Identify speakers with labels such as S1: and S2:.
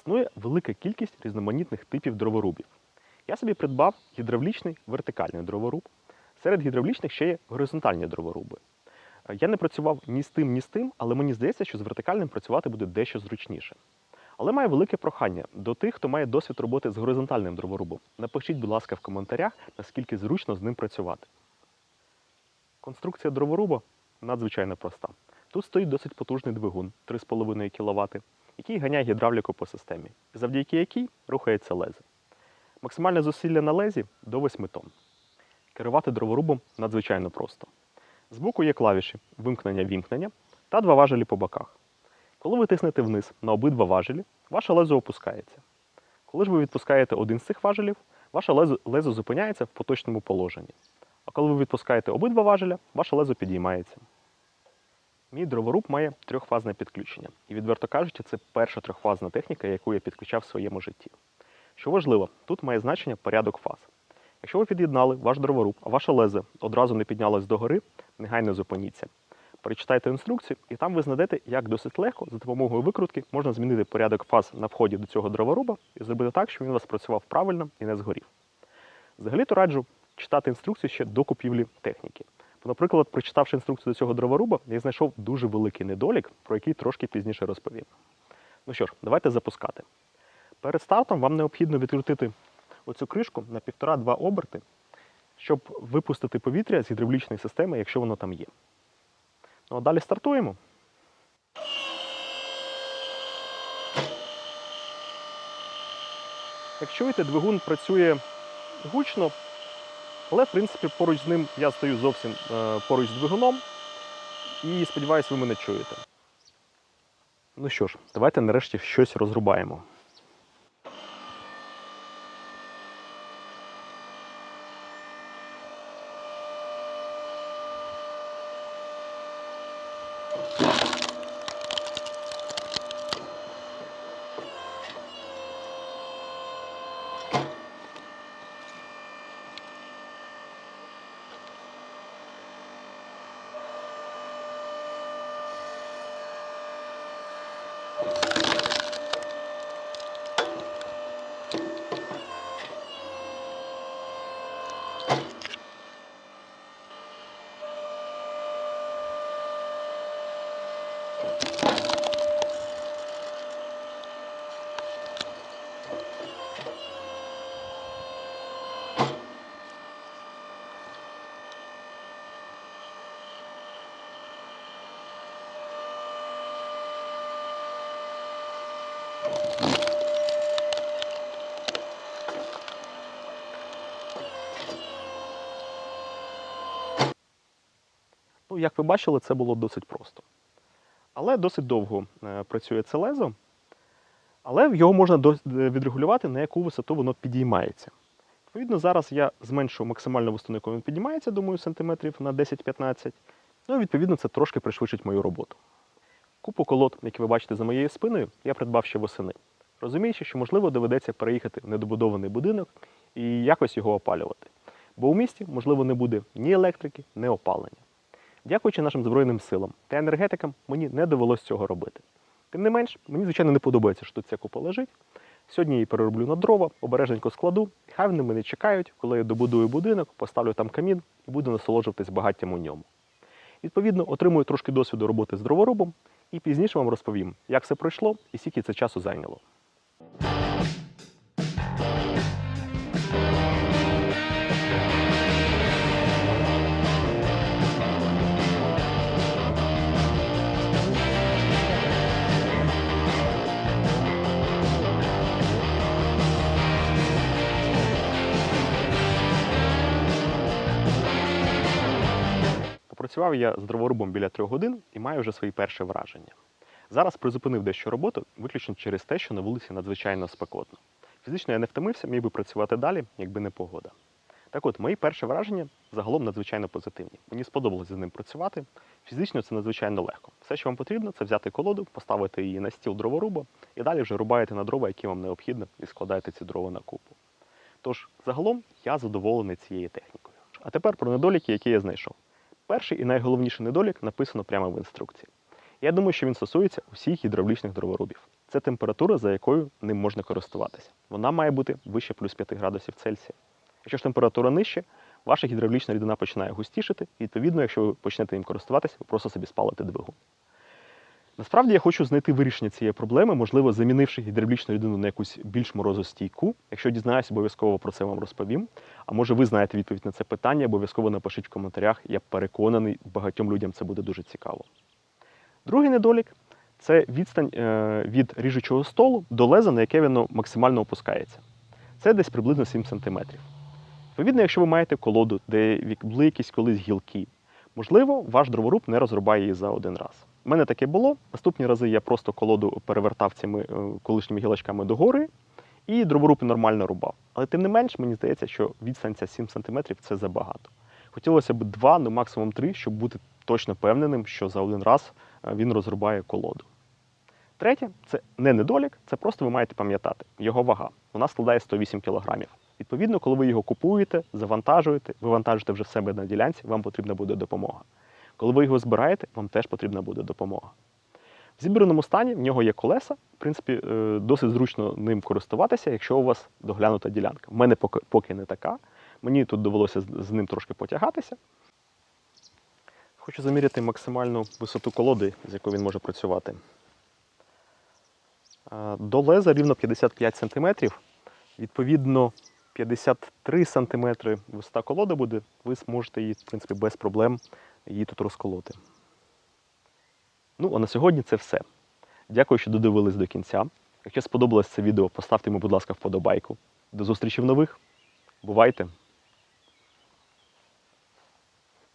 S1: Існує велика кількість різноманітних типів дроворубів. Я собі придбав гідравлічний вертикальний дроворуб. Серед гідравлічних ще є горизонтальні дроворуби. Е, Я не працював ні з тим, ні з тим, але мені здається, що з вертикальним працювати буде дещо зручніше. Але маю велике прохання до тих, хто має досвід роботи з горизонтальним дроворубом. Напишіть, будь ласка, в коментарях, наскільки зручно з ним працювати. Конструкція дроворуба надзвичайно проста. Тут стоїть досить потужний двигун 3,5 кВт, який ганяє гідравліку по системі, завдяки якій рухається лезе. Максимальне зусилля на лезі до 8 тонн. Керувати дроворубом надзвичайно просто. Збоку є клавіші вимкнення-вімкнення та два важелі по боках. Коли ви тиснете вниз на обидва важелі, ваше лезо опускається. Коли ж ви відпускаєте один з цих важелів, ваше лезо, лезо зупиняється в поточному положенні. А коли ви відпускаєте обидва важеля, ваше лезо підіймається. Мій дроворуб має трьохфазне підключення. І, відверто кажучи, це перша трьохфазна техніка, яку я підключав в своєму житті. Що важливо, тут має значення порядок фаз. Якщо ви під'єднали ваш дроворуб, а ваше лезе одразу не піднялось догори, негайно зупиніться. Перечитайте інструкцію, і там ви знайдете, як досить легко за допомогою викрутки можна змінити порядок фаз на вході до цього дроворуба і зробити так, щоб він у вас працював правильно і не згорів. Взагалі-то раджу читати інструкцію ще до купівлі техніки. Наприклад, прочитавши інструкцію до цього дроворуба, я знайшов дуже великий недолік, про який трошки пізніше розповім. Ну що ж, давайте запускати. Перед стартом вам необхідно відкрутити оцю кришку на 1,5-2 оберти, щоб випустити повітря з гідравлічної системи, якщо воно там є. Ну а далі стартуємо. Як чуєте, двигун працює гучно, але в принципі поруч з ним я стою зовсім е, поруч з двигуном і сподіваюся, ви мене чуєте. Ну що ж, давайте нарешті щось розрубаємо. Ну, як ви бачили, це було досить просто. Але досить довго е, працює це лезо. Але його можна е, відрегулювати, на яку висоту воно підіймається. Відповідно, зараз я зменшу максимальну висоту, на яку він підіймається, думаю, сантиметрів на 10-15. Ну і відповідно це трошки пришвидшить мою роботу. Купу колод, які ви бачите за моєю спиною, я придбав ще восени. Розуміючи, що можливо доведеться переїхати в недобудований будинок і якось його опалювати. Бо у місті, можливо, не буде ні електрики, ні опалення. Дякуючи нашим Збройним силам та енергетикам, мені не довелось цього робити. Тим не менш, мені, звичайно, не подобається, що тут ця купа лежить. Сьогодні її перероблю на дрова, обережненько складу, і хай вони мене чекають, коли я добудую будинок, поставлю там камін і буду насолоджуватись багаттям у ньому. Відповідно, отримую трошки досвіду роботи з дроворубом і пізніше вам розповім, як все пройшло і скільки це часу зайняло. Попрацював я з дроворубом біля трьох годин і маю вже свої перші враження. Зараз призупинив дещо роботу, виключно через те, що на вулиці надзвичайно спекотно. Фізично я не втомився, міг би працювати далі, якби не погода. Так от, мої перші враження загалом надзвичайно позитивні. Мені сподобалося з ним працювати. Фізично це надзвичайно легко. Все, що вам потрібно, це взяти колоду, поставити її на стіл дроворуба і далі вже рубаєте на дрова, які вам необхідно, і складаєте ці дрова на купу. Тож, загалом, я задоволений цією технікою. А тепер про недоліки, які я знайшов. Перший і найголовніший недолік написано прямо в інструкції. Я думаю, що він стосується усіх гідравлічних дроворубів. це температура, за якою ним можна користуватися. Вона має бути вище плюс 5 градусів Цельсія. Якщо ж температура нижче, ваша гідравлічна рідина починає густішити, і відповідно, якщо ви почнете їм користуватися, ви просто собі спалите двигун. Насправді я хочу знайти вирішення цієї проблеми, можливо, замінивши гідравлічну рідину на якусь більш морозостійку. Якщо дізнаюсь, обов'язково про це вам розповім. А може ви знаєте відповідь на це питання, обов'язково напишіть в коментарях. Я переконаний, багатьом людям це буде дуже цікаво. Другий недолік це відстань е, від ріжучого столу до леза, на яке воно максимально опускається. Це десь приблизно 7 см. Відповідно, якщо ви маєте колоду, де були якісь колись гілки, можливо, ваш дроворуб не розрубає її за один раз. У мене таке було. Наступні рази я просто колоду перевертав цими е, колишніми гілочками догори, і дроворуб нормально рубав. Але тим не менш, мені здається, що відстанця 7 см це забагато. Хотілося б 2, ну максимум 3, щоб бути точно певненим, що за один раз е, він розрубає колоду. Третє це не недолік, це просто ви маєте пам'ятати його вага. Вона складає 108 кг. Відповідно, коли ви його купуєте, завантажуєте, вивантажуєте вже в себе на ділянці, вам потрібна буде допомога. Коли ви його збираєте, вам теж потрібна буде допомога. В зібраному стані в нього є колеса, в принципі, е, досить зручно ним користуватися, якщо у вас доглянута ділянка. В мене поки, не така. Мені тут довелося з, з ним трошки потягатися. Хочу заміряти максимальну висоту колоди, з якою він може працювати. Е, До леза рівно 55 см. Відповідно, 53 см висота колоди буде, ви зможете її, в принципі, без проблем її тут розколоти. Ну, а на сьогодні це все. Дякую, що додивились до кінця. Якщо сподобалось це відео, поставте йому, будь ласка, вподобайку. До зустрічі в нових. Бувайте!